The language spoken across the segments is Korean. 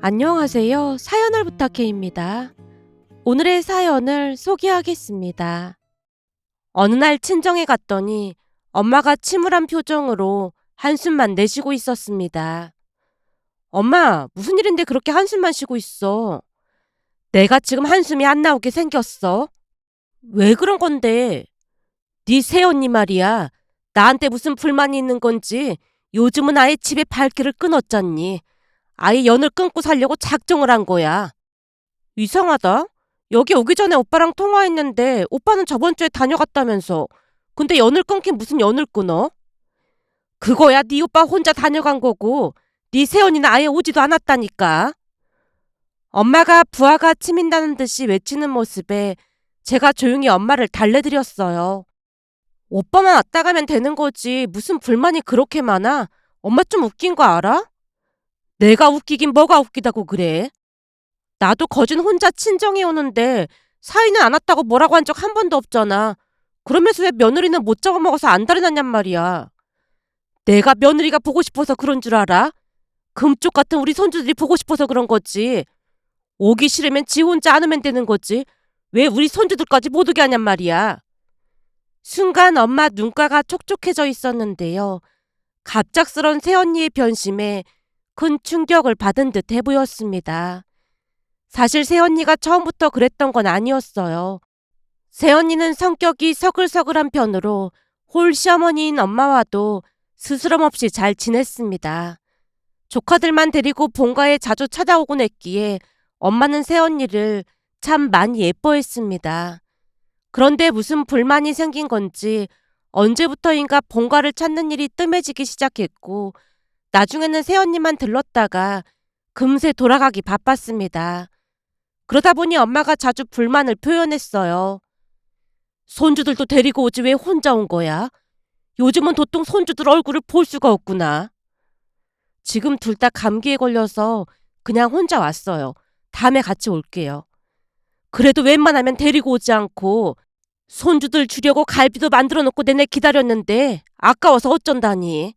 안녕하세요. 사연을 부탁해입니다. 오늘의 사연을 소개하겠습니다. 어느 날 친정에 갔더니 엄마가 침울한 표정으로 한숨만 내쉬고 있었습니다. 엄마, 무슨 일인데 그렇게 한숨만 쉬고 있어? 내가 지금 한숨이 안 나오게 생겼어? 왜 그런 건데? 네 새언니 말이야. 나한테 무슨 불만이 있는 건지 요즘은 아예 집에 발길을 끊었잖니. 아예 연을 끊고 살려고 작정을 한 거야. 이상하다. 여기 오기 전에 오빠랑 통화했는데 오빠는 저번 주에 다녀갔다면서. 근데 연을 끊긴 무슨 연을 끊어? 그거야 네 오빠 혼자 다녀간 거고 네 새언니는 아예 오지도 않았다니까. 엄마가 부하가 치민다는 듯이 외치는 모습에 제가 조용히 엄마를 달래드렸어요. 오빠만 왔다 가면 되는 거지 무슨 불만이 그렇게 많아? 엄마 좀 웃긴 거 알아? 내가 웃기긴 뭐가 웃기다고 그래? 나도 거진 혼자 친정에 오는데 사위는 안 왔다고 뭐라고 한 적 한 번도 없잖아. 그러면서 왜 며느리는 못 잡아먹어서 안달이 났냔 말이야. 내가 며느리가 보고 싶어서 그런 줄 알아? 금쪽 같은 우리 손주들이 보고 싶어서 그런 거지. 오기 싫으면 지 혼자 안 오면 되는 거지. 왜 우리 손주들까지 못 오게 하냔 말이야. 순간 엄마 눈가가 촉촉해져 있었는데요. 갑작스런 새언니의 변심에 큰 충격을 받은 듯해 보였습니다. 사실 새언니가 처음부터 그랬던 건 아니었어요. 새언니는 성격이 서글서글한 편으로 홀 시어머니인 엄마와도 스스럼 없이 잘 지냈습니다. 조카들만 데리고 본가에 자주 찾아오곤 했기에 엄마는 새언니를 참 많이 예뻐했습니다. 그런데 무슨 불만이 생긴 건지 언제부터인가 본가를 찾는 일이 뜸해지기 시작했고 나중에는 새언니만 들렀다가 금세 돌아가기 바빴습니다. 그러다 보니 엄마가 자주 불만을 표현했어요. 손주들도 데리고 오지 왜 혼자 온 거야? 요즘은 도통 손주들 얼굴을 볼 수가 없구나. 지금 둘 다 감기에 걸려서 그냥 혼자 왔어요. 다음에 같이 올게요. 그래도 웬만하면 데리고 오지 않고 손주들 주려고 갈비도 만들어 놓고 내내 기다렸는데 아까워서 어쩐다니.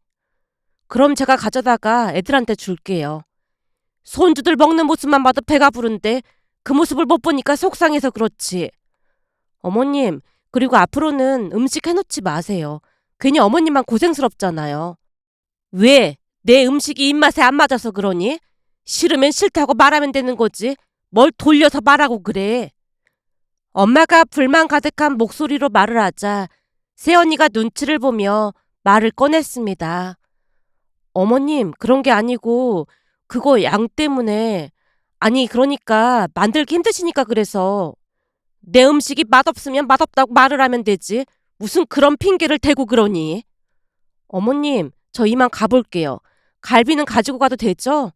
그럼 제가 가져다가 애들한테 줄게요. 손주들 먹는 모습만 봐도 배가 부른데 그 모습을 못 보니까 속상해서 그렇지. 어머님, 그리고 앞으로는 음식 해놓지 마세요. 괜히 어머님만 고생스럽잖아요. 왜? 내 음식이 입맛에 안 맞아서 그러니? 싫으면 싫다고 말하면 되는 거지. 뭘 돌려서 말하고 그래. 엄마가 불만 가득한 목소리로 말을 하자 새언니가 눈치를 보며 말을 꺼냈습니다. 어머님, 그런 게 아니고 그거 양 때문에 아니 그러니까 만들기 힘드시니까 그래서 내 음식이 맛없으면 맛없다고 말을 하면 되지. 무슨 그런 핑계를 대고 그러니? 어머님, 저 이만 가볼게요. 갈비는 가지고 가도 되죠?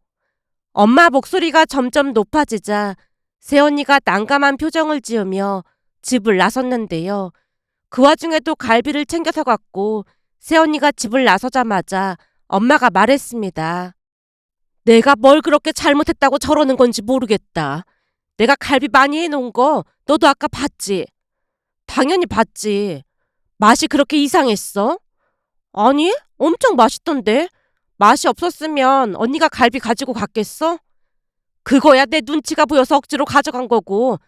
엄마 목소리가 점점 높아지자 새언니가 난감한 표정을 지으며 집을 나섰는데요. 그 와중에도 갈비를 챙겨서 갔고 새언니가 집을 나서자마자 엄마가 말했습니다. 내가 뭘 그렇게 잘못했다고 저러는 건지 모르겠다. 내가 갈비 많이 해놓은 거 너도 아까 봤지? 당연히 봤지. 맛이 그렇게 이상했어? 아니, 엄청 맛있던데. 맛이 없었으면 언니가 갈비 가지고 갔겠어? 그거야 내 눈치가 보여서 억지로 가져간 거고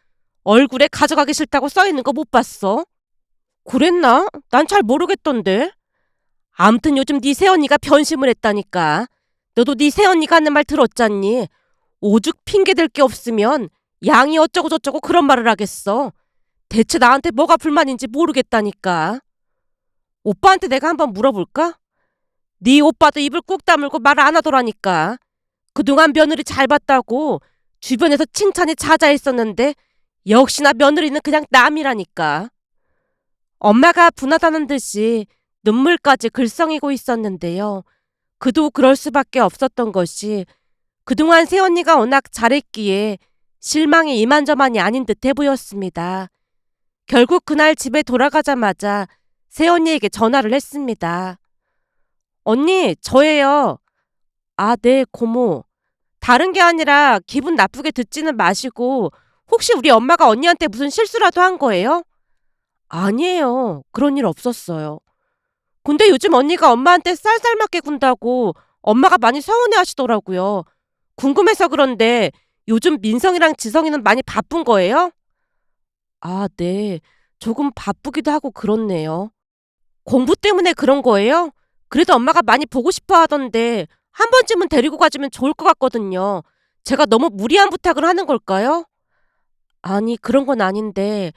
얼굴에 가져가기 싫다고 써있는 거 못 봤어? 그랬나? 난 잘 모르겠던데. 암튼 요즘 네 새언니가 변심을 했다니까. 너도 네 새언니가 하는 말 들었잖니? 오죽 핑계댈 게 없으면 양이 어쩌고 저쩌고 그런 말을 하겠어. 대체 나한테 뭐가 불만인지 모르겠다니까. 오빠한테 내가 한번 물어볼까? 네 오빠도 입을 꾹 다물고 말 안 하더라니까. 그동안 며느리 잘 봤다고 주변에서 칭찬이 자자했었는데 역시나 며느리는 그냥 남이라니까. 엄마가 분하다는 듯이 눈물까지 글썽이고 있었는데요. 그도 그럴 수밖에 없었던 것이 그동안 새언니가 워낙 잘했기에 실망이 이만저만이 아닌 듯해 보였습니다. 결국 그날 집에 돌아가자마자 새언니에게 전화를 했습니다. 언니, 저예요. 아, 네, 고모. 다른 게 아니라 기분 나쁘게 듣지는 마시고 혹시 우리 엄마가 언니한테 무슨 실수라도 한 거예요? 아니에요. 그런 일 없었어요. 근데 요즘 언니가 엄마한테 쌀쌀맞게 군다고 엄마가 많이 서운해 하시더라고요. 궁금해서 그런데 요즘 민성이랑 지성이는 많이 바쁜 거예요? 아, 네. 조금 바쁘기도 하고 그렇네요. 공부 때문에 그런 거예요? 그래도 엄마가 많이 보고 싶어 하던데 한 번쯤은 데리고 가주면 좋을 것 같거든요. 제가 너무 무리한 부탁을 하는 걸까요? 아니, 그런 건 아닌데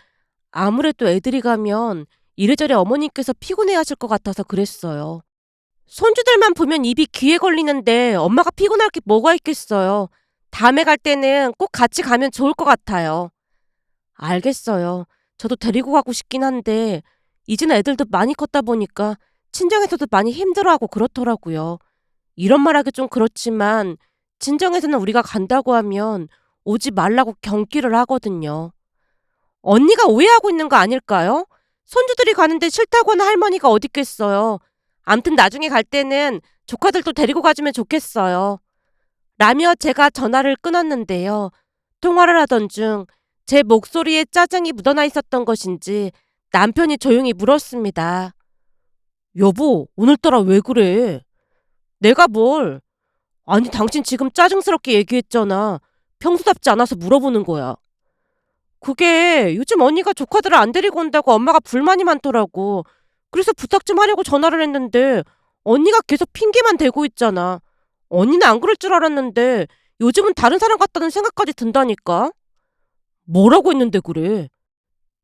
아무래도 애들이 가면 이래저래 어머님께서 피곤해 하실 것 같아서 그랬어요. 손주들만 보면 입이 귀에 걸리는데 엄마가 피곤할 게 뭐가 있겠어요. 다음에 갈 때는 꼭 같이 가면 좋을 것 같아요. 알겠어요. 저도 데리고 가고 싶긴 한데 이제는 애들도 많이 컸다 보니까 친정에서도 많이 힘들어하고 그렇더라고요. 이런 말하기 좀 그렇지만 친정에서는 우리가 간다고 하면 오지 말라고 경기를 하거든요. 언니가 오해하고 있는 거 아닐까요? 손주들이 가는데 싫다고 하는 할머니가 어딨겠어요. 암튼 나중에 갈 때는 조카들도 데리고 가주면 좋겠어요. 라며 제가 전화를 끊었는데요. 통화를 하던 중 제 목소리에 짜증이 묻어나 있었던 것인지 남편이 조용히 물었습니다. 여보, 오늘따라 왜 그래? 내가 뭘? 아니, 당신 지금 짜증스럽게 얘기했잖아. 평소답지 않아서 물어보는 거야. 그게 요즘 언니가 조카들을 안 데리고 온다고 엄마가 불만이 많더라고. 그래서 부탁 좀 하려고 전화를 했는데 언니가 계속 핑계만 대고 있잖아. 언니는 안 그럴 줄 알았는데 요즘은 다른 사람 같다는 생각까지 든다니까. 뭐라고 했는데 그래?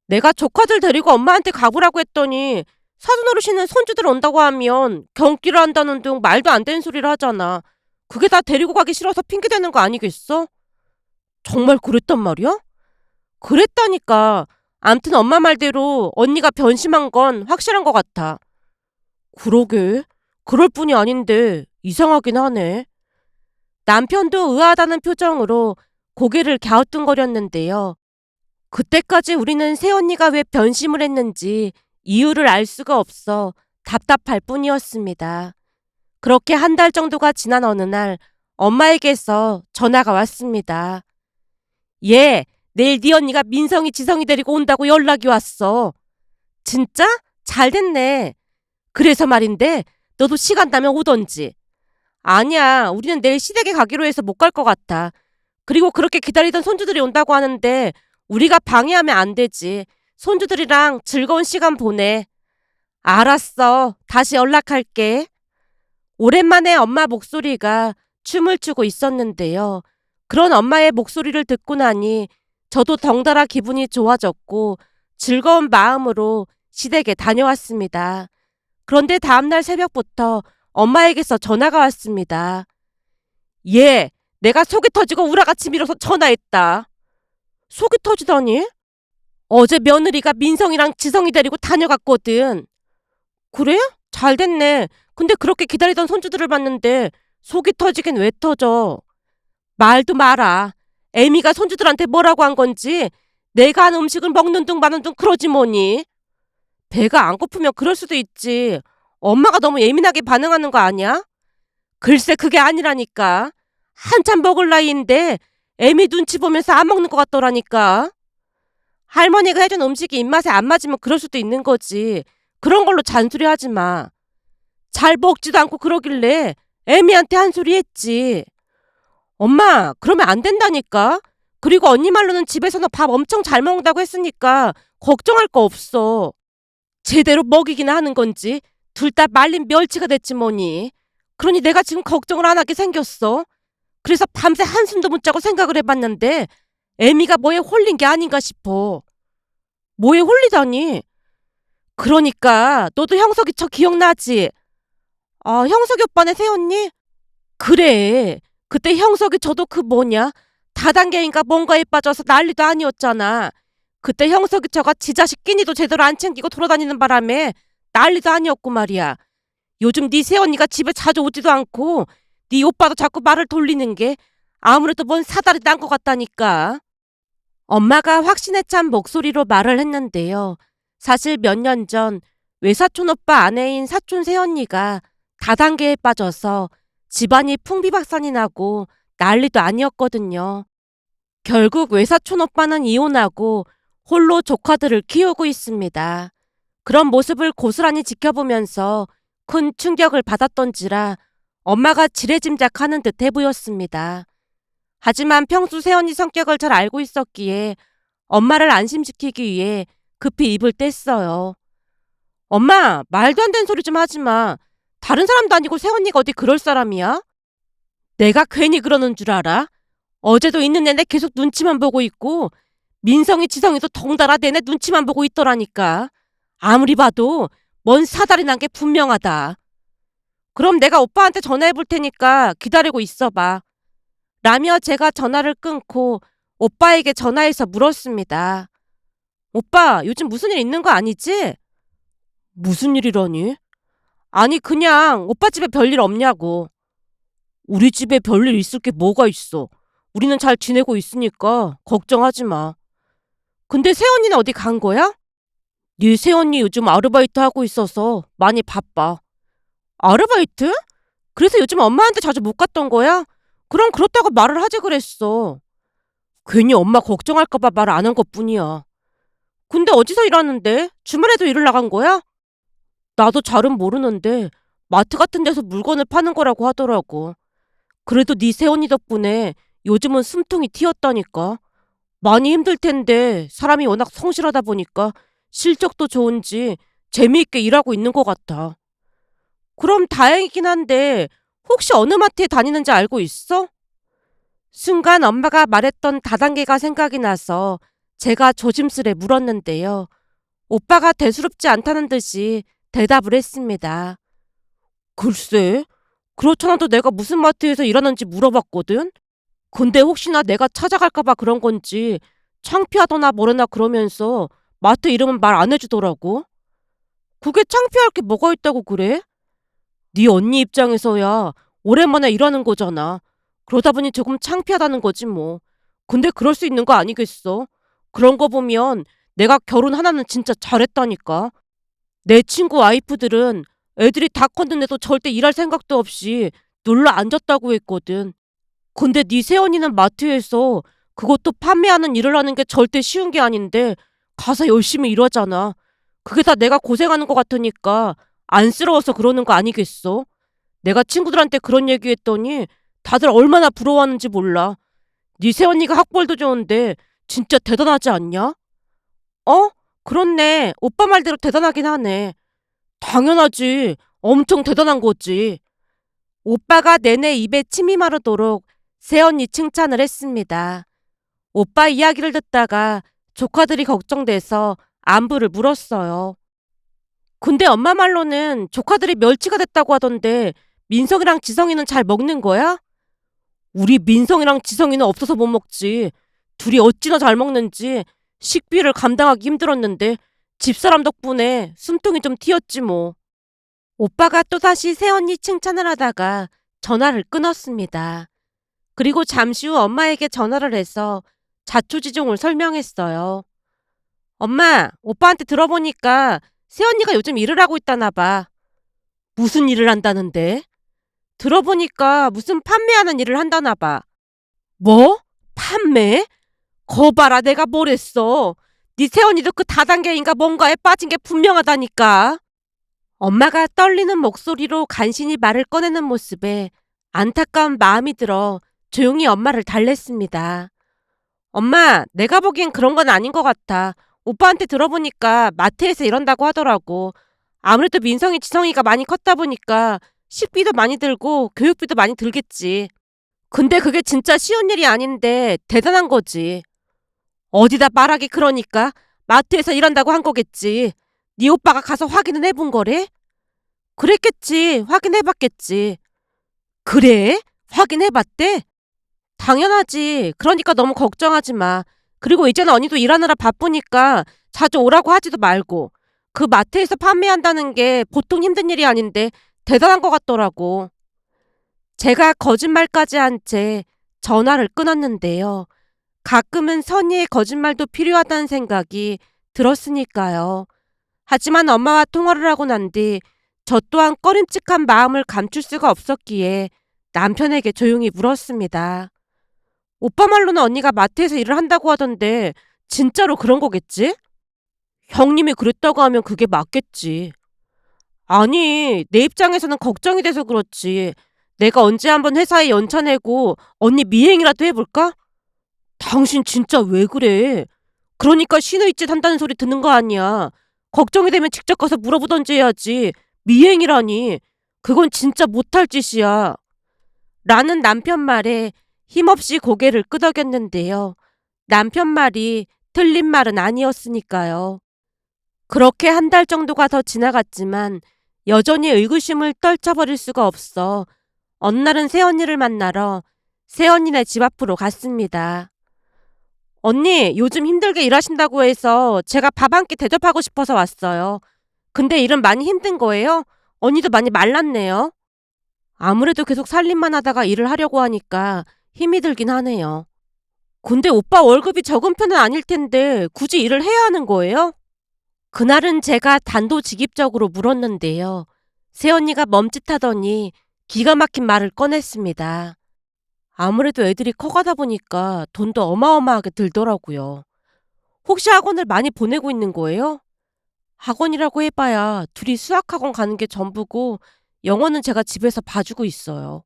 내가 조카들 데리고 엄마한테 가보라고 했더니 사돈 어르신은 손주들 온다고 하면 경기를 한다는 등 말도 안 되는 소리를 하잖아. 그게 다 데리고 가기 싫어서 핑계대는 거 아니겠어? 정말 그랬단 말이야? 그랬다니까. 암튼 엄마 말대로 언니가 변심한 건 확실한 것 같아. 그러게. 그럴 뿐이 아닌데 이상하긴 하네. 남편도 의아하다는 표정으로 고개를 갸우뚱거렸는데요. 그때까지 우리는 새언니가 왜 변심을 했는지 이유를 알 수가 없어 답답할 뿐이었습니다. 그렇게 한 달 정도가 지난 어느 날 엄마에게서 전화가 왔습니다. 예, 내일 네 언니가 민성이 지성이 데리고 온다고 연락이 왔어. 진짜? 잘 됐네. 그래서 말인데 너도 시간 나면 오던지. 아니야, 우리는 내일 시댁에 가기로 해서 못 갈 것 같아. 그리고 그렇게 기다리던 손주들이 온다고 하는데 우리가 방해하면 안 되지. 손주들이랑 즐거운 시간 보내. 알았어. 다시 연락할게. 오랜만에 엄마 목소리가 춤을 추고 있었는데요. 그런 엄마의 목소리를 듣고 나니 저도 덩달아 기분이 좋아졌고 즐거운 마음으로 시댁에 다녀왔습니다. 그런데 다음날 새벽부터 엄마에게서 전화가 왔습니다. 예, 내가 속이 터지고 우라같이 밀어서 전화했다. 속이 터지다니? 어제 며느리가 민성이랑 지성이 데리고 다녀갔거든. 그래? 잘 됐네. 근데 그렇게 기다리던 손주들을 봤는데 속이 터지긴 왜 터져? 말도 마라. 애미가 손주들한테 뭐라고 한 건지 내가 한 음식을 먹는 둥 마는 둥 그러지 뭐니. 배가 안 고프면 그럴 수도 있지. 엄마가 너무 예민하게 반응하는 거 아니야? 글쎄 그게 아니라니까. 한참 먹을 나이인데 애미 눈치 보면서 안 먹는 것 같더라니까. 할머니가 해준 음식이 입맛에 안 맞으면 그럴 수도 있는 거지. 그런 걸로 잔소리 하지 마. 잘 먹지도 않고 그러길래 애미한테 한 소리 했지. 엄마, 그러면 안 된다니까? 그리고 언니 말로는 집에서는 밥 엄청 잘 먹는다고 했으니까 걱정할 거 없어. 제대로 먹이기나 하는 건지 둘 다 말린 멸치가 됐지 뭐니. 그러니 내가 지금 걱정을 안 하게 생겼어. 그래서 밤새 한숨도 못 자고 생각을 해봤는데 애미가 뭐에 홀린 게 아닌가 싶어. 뭐에 홀리다니? 그러니까 너도 형석이 저 기억나지? 아 형석이 오빠네 새언니? 그래. 그때 형석이 저도 그 뭐냐 다단계인가 뭔가에 빠져서 난리도 아니었잖아. 그때 형석이 저가 지 자식 끼니도 제대로 안 챙기고 돌아다니는 바람에 난리도 아니었고 말이야. 요즘 네 새언니가 집에 자주 오지도 않고 네 오빠도 자꾸 말을 돌리는 게 아무래도 뭔 사달이 난것 같다니까. 엄마가 확신에 찬 목소리로 말을 했는데요. 사실 몇 년 전 외사촌 오빠 아내인 사촌 새언니가 다단계에 빠져서 집안이 풍비박산이 나고 난리도 아니었거든요. 결국 외사촌 오빠는 이혼하고 홀로 조카들을 키우고 있습니다. 그런 모습을 고스란히 지켜보면서 큰 충격을 받았던지라 엄마가 지레짐작하는 듯해 보였습니다. 하지만 평소 세연이 성격을 잘 알고 있었기에 엄마를 안심시키기 위해 급히 입을 뗐어요. 엄마, 말도 안 되는 소리 좀 하지 마. 다른 사람도 아니고 세연이가 어디 그럴 사람이야? 내가 괜히 그러는 줄 알아? 어제도 있는 내내 계속 눈치만 보고 있고 민성이 지성이도 덩달아 내내 눈치만 보고 있더라니까. 아무리 봐도 뭔 사달이 난게 분명하다. 그럼 내가 오빠한테 전화해 볼 테니까 기다리고 있어봐. 라며 제가 전화를 끊고 오빠에게 전화해서 물었습니다. 오빠, 요즘 무슨 일 있는 거 아니지? 무슨 일이라니? 아니, 그냥 오빠 집에 별일 없냐고. 우리 집에 별일 있을 게 뭐가 있어. 우리는 잘 지내고 있으니까 걱정하지 마. 근데 새언니는 어디 간 거야? 네 새언니 요즘 아르바이트 하고 있어서 많이 바빠. 아르바이트? 그래서 요즘 엄마한테 자주 못 갔던 거야? 그럼 그렇다고 말을 하지 그랬어. 괜히 엄마 걱정할까봐 말 안 한 것 뿐이야. 근데 어디서 일하는데? 주말에도 일을 나간 거야? 나도 잘은 모르는데 마트 같은 데서 물건을 파는 거라고 하더라고. 그래도 네 새언니 덕분에 요즘은 숨통이 튀었다니까. 많이 힘들 텐데 사람이 워낙 성실하다 보니까 실적도 좋은지 재미있게 일하고 있는 것 같아. 그럼 다행이긴 한데 혹시 어느 마트에 다니는지 알고 있어? 순간 엄마가 말했던 다단계가 생각이 나서 제가 조심스레 물었는데요. 오빠가 대수롭지 않다는 듯이 대답을 했습니다. 글쎄, 그렇잖아도 내가 무슨 마트에서 일하는지 물어봤거든? 근데 혹시나 내가 찾아갈까봐 그런 건지 창피하거나 뭐래나 그러면서 마트 이름은 말 안 해주더라고. 그게 창피할 게 뭐가 있다고 그래? 네 언니 입장에서야 오랜만에 일하는 거잖아. 그러다 보니 조금 창피하다는 거지 뭐. 근데 그럴 수 있는 거 아니겠어? 그런 거 보면 내가 결혼 하나는 진짜 잘했다니까. 내 친구 와이프들은 애들이 다 컸는데도 절대 일할 생각도 없이 눌러 앉았다고 했거든. 근데 네 새언니는 마트에서 그것도 판매하는 일을 하는 게 절대 쉬운 게 아닌데 가서 열심히 일하잖아. 그게 다 내가 고생하는 것 같으니까 안쓰러워서 그러는 거 아니겠어? 내가 친구들한테 그런 얘기했더니 다들 얼마나 부러워하는지 몰라. 네 새언니가 학벌도 좋은데 진짜 대단하지 않냐? 어? 그렇네. 오빠 말대로 대단하긴 하네. 당연하지. 엄청 대단한 거지. 오빠가 내내 입에 침이 마르도록 새언니 칭찬을 했습니다. 오빠 이야기를 듣다가 조카들이 걱정돼서 안부를 물었어요. 근데 엄마 말로는 조카들이 멸치가 됐다고 하던데 민성이랑 지성이는 잘 먹는 거야? 우리 민성이랑 지성이는 없어서 못 먹지. 둘이 어찌나 잘 먹는지 식비를 감당하기 힘들었는데 집사람 덕분에 숨통이 좀 튀었지 뭐. 오빠가 또다시 새언니 칭찬을 하다가 전화를 끊었습니다. 그리고 잠시 후 엄마에게 전화를 해서 자초지종을 설명했어요. 엄마, 오빠한테 들어보니까 새언니가 요즘 일을 하고 있다나 봐. 무슨 일을 한다는데? 들어보니까 무슨 판매하는 일을 한다나 봐. 뭐? 판매? 거봐라 내가 뭘 했어. 네 새언니도 그 다단계인가 뭔가에 빠진 게 분명하다니까. 엄마가 떨리는 목소리로 간신히 말을 꺼내는 모습에 안타까운 마음이 들어 조용히 엄마를 달랬습니다. 엄마, 내가 보기엔 그런 건 아닌 것 같아. 오빠한테 들어보니까 마트에서 이런다고 하더라고. 아무래도 민성이 지성이가 많이 컸다 보니까 식비도 많이 들고 교육비도 많이 들겠지. 근데 그게 진짜 쉬운 일이 아닌데 대단한 거지. 어디다 말하기 그러니까 마트에서 일한다고 한 거겠지. 네 오빠가 가서 확인은 해본 거래? 그랬겠지. 확인해봤겠지. 그래? 확인해봤대? 당연하지. 그러니까 너무 걱정하지 마. 그리고 이제는 언니도 일하느라 바쁘니까 자주 오라고 하지도 말고. 그 마트에서 판매한다는 게 보통 힘든 일이 아닌데 대단한 것 같더라고. 제가 거짓말까지 한 채 전화를 끊었는데요. 가끔은 선의의 거짓말도 필요하다는 생각이 들었으니까요. 하지만 엄마와 통화를 하고 난 뒤 저 또한 꺼림칙한 마음을 감출 수가 없었기에 남편에게 조용히 물었습니다. 오빠 말로는 언니가 마트에서 일을 한다고 하던데 진짜로 그런 거겠지? 형님이 그랬다고 하면 그게 맞겠지. 아니, 내 입장에서는 걱정이 돼서 그렇지. 내가 언제 한번 회사에 연차 내고 언니 미행이라도 해볼까? 당신 진짜 왜 그래? 그러니까 신의 짓 한다는 소리 듣는 거 아니야. 걱정이 되면 직접 가서 물어보던지 해야지. 미행이라니. 그건 진짜 못할 짓이야. 라는 남편 말에 힘없이 고개를 끄덕였는데요. 남편 말이 틀린 말은 아니었으니까요. 그렇게 한 달 정도가 더 지나갔지만 여전히 의구심을 떨쳐버릴 수가 없어 어느 날은 새언니를 만나러 새언니네 집 앞으로 갔습니다. 언니, 요즘 힘들게 일하신다고 해서 제가 밥 한 끼 대접하고 싶어서 왔어요. 근데 일은 많이 힘든 거예요? 언니도 많이 말랐네요. 아무래도 계속 살림만 하다가 일을 하려고 하니까 힘이 들긴 하네요. 근데 오빠 월급이 적은 편은 아닐 텐데 굳이 일을 해야 하는 거예요? 그날은 제가 단도직입적으로 물었는데요. 새언니가 멈칫하더니 기가 막힌 말을 꺼냈습니다. 아무래도 애들이 커가다 보니까 돈도 어마어마하게 들더라고요. 혹시 학원을 많이 보내고 있는 거예요? 학원이라고 해봐야 둘이 수학학원 가는 게 전부고 영어는 제가 집에서 봐주고 있어요.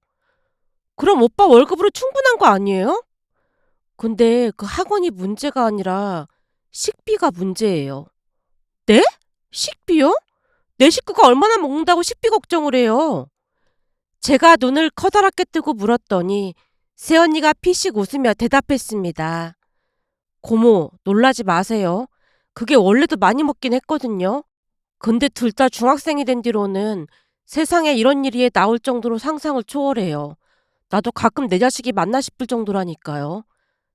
그럼 오빠 월급으로 충분한 거 아니에요? 근데 그 학원이 문제가 아니라 식비가 문제예요. 네? 식비요? 내 식구가 얼마나 먹는다고 식비 걱정을 해요? 제가 눈을 커다랗게 뜨고 물었더니 새언니가 피식 웃으며 대답했습니다. 고모, 놀라지 마세요. 그게 원래도 많이 먹긴 했거든요. 근데 둘 다 중학생이 된 뒤로는 세상에 이런 일이 나올 정도로 상상을 초월해요. 나도 가끔 내 자식이 맞나 싶을 정도라니까요.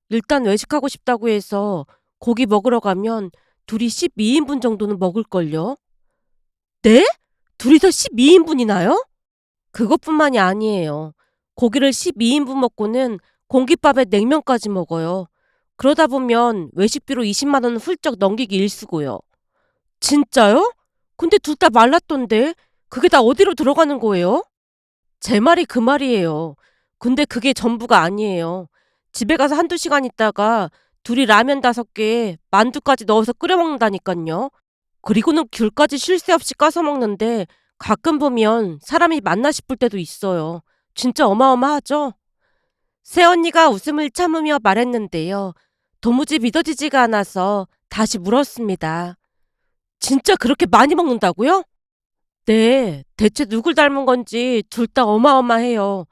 일단 외식하고 싶다고 해서 고기 먹으러 가면 둘이 12인분 정도는 먹을걸요? 네? 둘이서 12인분이나요? 그것뿐만이 아니에요. 고기를 12인분 먹고는 공깃밥에 냉면까지 먹어요. 그러다 보면 외식비로 20만 원은 훌쩍 넘기기 일쑤고요. 진짜요? 근데 둘 다 말랐던데 그게 다 어디로 들어가는 거예요? 제 말이 그 말이에요. 근데 그게 전부가 아니에요. 집에 가서 한두 시간 있다가 둘이 라면 다섯 개에 만두까지 넣어서 끓여 먹는다니깐요. 그리고는 귤까지 쉴 새 없이 까서 먹는데 가끔 보면 사람이 맞나 싶을 때도 있어요. 진짜 어마어마하죠? 새언니가 웃음을 참으며 말했는데요. 도무지 믿어지지가 않아서 다시 물었습니다. 진짜 그렇게 많이 먹는다고요? 네, 대체 누굴 닮은 건지 둘 다 어마어마해요.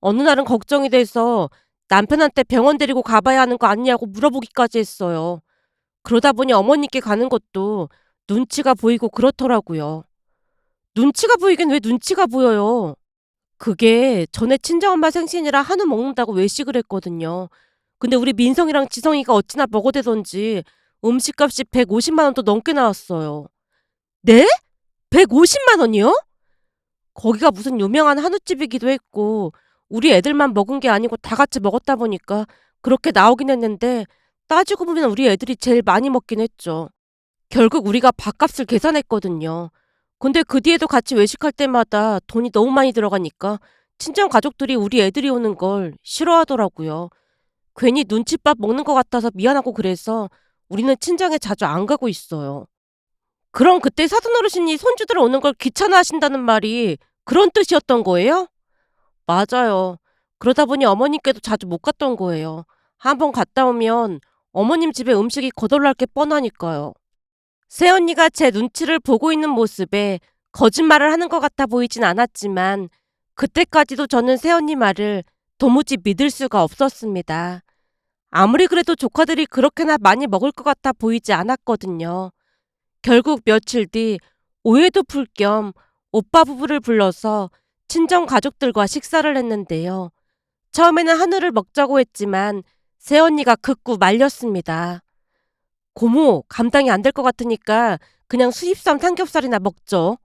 어느 날은 걱정이 돼서 남편한테 병원 데리고 가봐야 하는 거 아니냐고 물어보기까지 했어요. 그러다 보니 어머니께 가는 것도 눈치가 보이고 그렇더라고요. 눈치가 보이긴 왜 눈치가 보여요? 그게 전에 친정엄마 생신이라 한우 먹는다고 외식을 했거든요. 근데 우리 민성이랑 지성이가 어찌나 먹어대던지 음식값이 150만 원도 넘게 나왔어요. 네? 150만 원이요? 거기가 무슨 유명한 한우집이기도 했고 우리 애들만 먹은 게 아니고 다 같이 먹었다 보니까 그렇게 나오긴 했는데 따지고 보면 우리 애들이 제일 많이 먹긴 했죠. 결국 우리가 밥값을 계산했거든요. 근데 그 뒤에도 같이 외식할 때마다 돈이 너무 많이 들어가니까 친정 가족들이 우리 애들이 오는 걸 싫어하더라고요. 괜히 눈칫밥 먹는 것 같아서 미안하고 그래서 우리는 친정에 자주 안 가고 있어요. 그럼 그때 사돈 어르신이 손주들 오는 걸 귀찮아하신다는 말이 그런 뜻이었던 거예요? 맞아요. 그러다 보니 어머님께도 자주 못 갔던 거예요. 한번 갔다 오면 어머님 집에 음식이 거덜날 게 뻔하니까요. 새언니가 제 눈치를 보고 있는 모습에 거짓말을 하는 것 같아 보이진 않았지만 그때까지도 저는 새언니 말을 도무지 믿을 수가 없었습니다. 아무리 그래도 조카들이 그렇게나 많이 먹을 것 같아 보이지 않았거든요. 결국 며칠 뒤 오해도 풀 겸 오빠 부부를 불러서 친정 가족들과 식사를 했는데요. 처음에는 한우를 먹자고 했지만 새언니가 극구 말렸습니다. 고모, 감당이 안 될 것 같으니까 그냥 수입산 삼겹살이나 먹죠.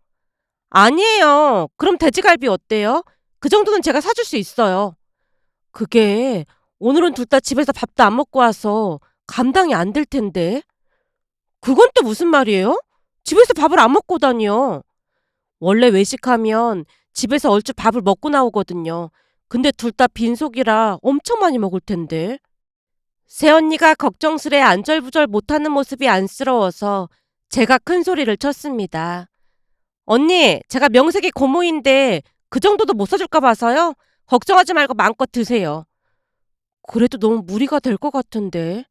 아니에요. 그럼 돼지갈비 어때요? 그 정도는 제가 사줄 수 있어요. 그게 오늘은 둘 다 집에서 밥도 안 먹고 와서 감당이 안 될 텐데. 그건 또 무슨 말이에요? 집에서 밥을 안 먹고 다녀. 원래 외식하면 집에서 얼추 밥을 먹고 나오거든요. 근데 둘 다 빈속이라 엄청 많이 먹을 텐데. 새언니가 걱정스레 안절부절 못하는 모습이 안쓰러워서 제가 큰 소리를 쳤습니다. 언니, 제가 명색이 고모인데 그 정도도 못 사줄까 봐서요. 걱정하지 말고 마음껏 드세요. 그래도 너무 무리가 될 것 같은데.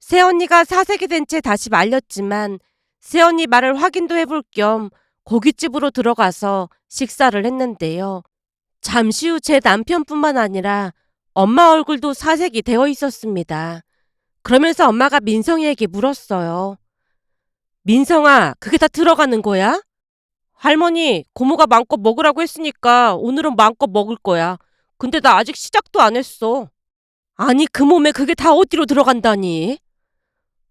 새언니가 사색이 된 채 다시 말렸지만 새언니 말을 확인도 해볼 겸 고깃집으로 들어가서 식사를 했는데요. 잠시 후 제 남편뿐만 아니라 엄마 얼굴도 사색이 되어 있었습니다. 그러면서 엄마가 민성이에게 물었어요. 민성아, 그게 다 들어가는 거야? 할머니, 고모가 마음껏 먹으라고 했으니까 오늘은 마음껏 먹을 거야. 근데 나 아직 시작도 안 했어. 아니, 그 몸에 그게 다 어디로 들어간다니?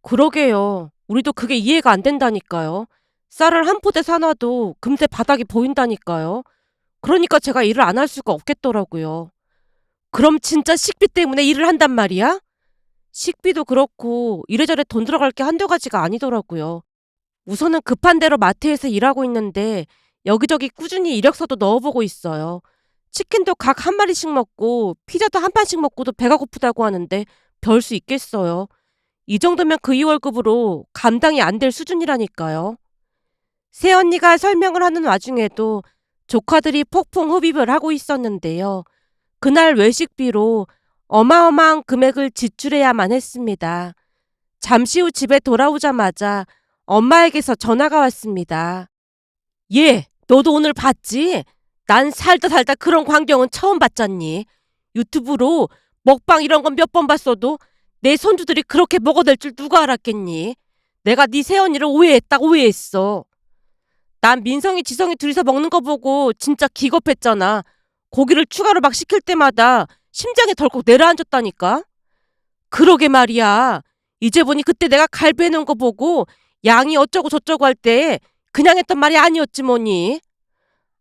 그러게요. 우리도 그게 이해가 안 된다니까요. 쌀을 한 포대 사놔도 금세 바닥이 보인다니까요. 그러니까 제가 일을 안 할 수가 없겠더라고요. 그럼 진짜 식비 때문에 일을 한단 말이야? 식비도 그렇고 이래저래 돈 들어갈 게 한두 가지가 아니더라고요. 우선은 급한 대로 마트에서 일하고 있는데 여기저기 꾸준히 이력서도 넣어보고 있어요. 치킨도 각 한 마리씩 먹고 피자도 한 판씩 먹고도 배가 고프다고 하는데 별 수 있겠어요. 이 정도면 그 2월급으로 감당이 안 될 수준이라니까요. 새언니가 설명을 하는 와중에도 조카들이 폭풍 흡입을 하고 있었는데요. 그날 외식비로 어마어마한 금액을 지출해야만 했습니다. 잠시 후 집에 돌아오자마자 엄마에게서 전화가 왔습니다. 예, 너도 오늘 봤지? 난 살다 살다 그런 광경은 처음 봤잖니. 유튜브로 먹방 이런 건 몇 번 봤어도 내 손주들이 그렇게 먹어댈 줄 누가 알았겠니? 내가 네 새언니를 오해했다 오해했어. 난 민성이 지성이 둘이서 먹는 거 보고 진짜 기겁했잖아. 고기를 추가로 막 시킬 때마다 심장이 덜컥 내려앉았다니까. 그러게 말이야. 이제 보니 그때 내가 갈비 해놓은 거 보고 양이 어쩌고 저쩌고 할 때 그냥 했던 말이 아니었지 뭐니.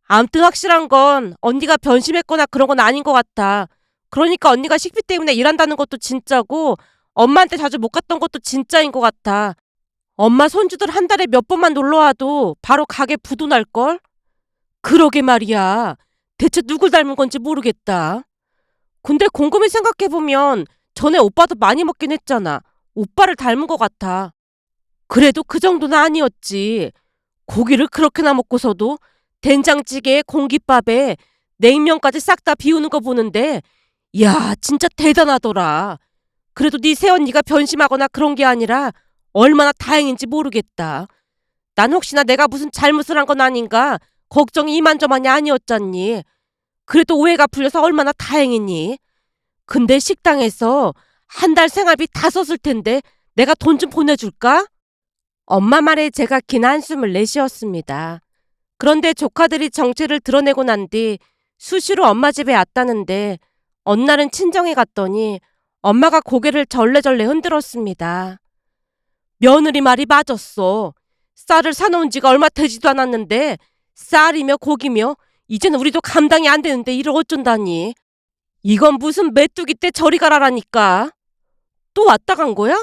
암튼 확실한 건 언니가 변심했거나 그런 건 아닌 것 같아. 그러니까 언니가 식비 때문에 일한다는 것도 진짜고 엄마한테 자주 못 갔던 것도 진짜인 것 같아. 엄마 손주들 한 달에 몇 번만 놀러 와도 바로 가게 부도 날걸? 그러게 말이야. 대체 누굴 닮은 건지 모르겠다. 근데 곰곰이 생각해보면 전에 오빠도 많이 먹긴 했잖아. 오빠를 닮은 것 같아. 그래도 그 정도는 아니었지. 고기를 그렇게나 먹고서도 된장찌개에 공깃밥에 냉면까지 싹 다 비우는 거 보는데 야 진짜 대단하더라. 그래도 네 새언니가 변심하거나 그런 게 아니라 얼마나 다행인지 모르겠다. 난 혹시나 내가 무슨 잘못을 한 건 아닌가 걱정이 이만저만이 아니었잖니. 그래도 오해가 풀려서 얼마나 다행이니. 근데 식당에서 한 달 생활비 다 썼을 텐데 내가 돈 좀 보내줄까? 엄마 말에 제가 긴 한숨을 내쉬었습니다. 그런데 조카들이 정체를 드러내고 난 뒤 수시로 엄마 집에 왔다는데 어느 날은 친정에 갔더니 엄마가 고개를 절레절레 흔들었습니다. 며느리 말이 맞았어. 쌀을 사놓은 지가 얼마 되지도 않았는데 쌀이며 고기며 이제는 우리도 감당이 안 되는데 이를 어쩐다니. 이건 무슨 메뚜기 때 저리 가라라니까. 또 왔다 간 거야?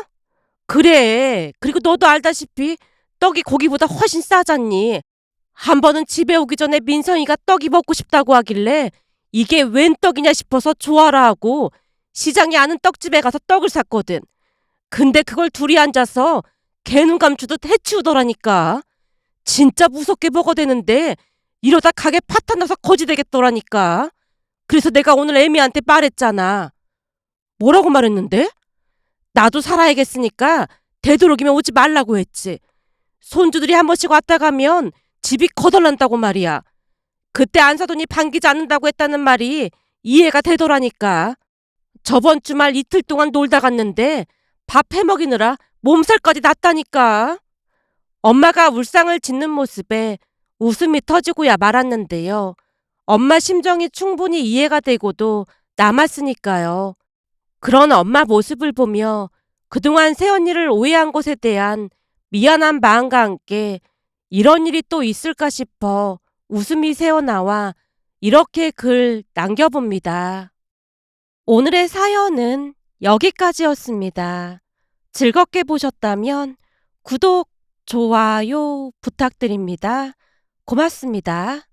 그래. 그리고 너도 알다시피 떡이 고기보다 훨씬 싸잖니. 한 번은 집에 오기 전에 민성이가 떡이 먹고 싶다고 하길래 이게 웬 떡이냐 싶어서 좋아라 하고 시장에 아는 떡집에 가서 떡을 샀거든. 근데 그걸 둘이 앉아서 개눈 감추듯 해치우더라니까. 진짜 무섭게 먹어대는데 이러다 가게 파탄 나서 거지 되겠더라니까. 그래서 내가 오늘 애미한테 말했잖아. 뭐라고 말했는데? 나도 살아야겠으니까 되도록이면 오지 말라고 했지. 손주들이 한 번씩 왔다 가면 집이 거덜난다고 말이야. 그때 안 사돈이 반기지 않는다고 했다는 말이 이해가 되더라니까. 저번 주말 이틀 동안 놀다 갔는데 밥 해먹이느라 몸살까지 났다니까. 엄마가 울상을 짓는 모습에 웃음이 터지고야 말았는데요. 엄마 심정이 충분히 이해가 되고도 남았으니까요. 그런 엄마 모습을 보며 그동안 새언니를 오해한 것에 대한 미안한 마음과 함께 이런 일이 또 있을까 싶어 웃음이 새어나와 이렇게 글 남겨봅니다. 오늘의 사연은 여기까지였습니다. 즐겁게 보셨다면 구독, 좋아요 부탁드립니다. 고맙습니다.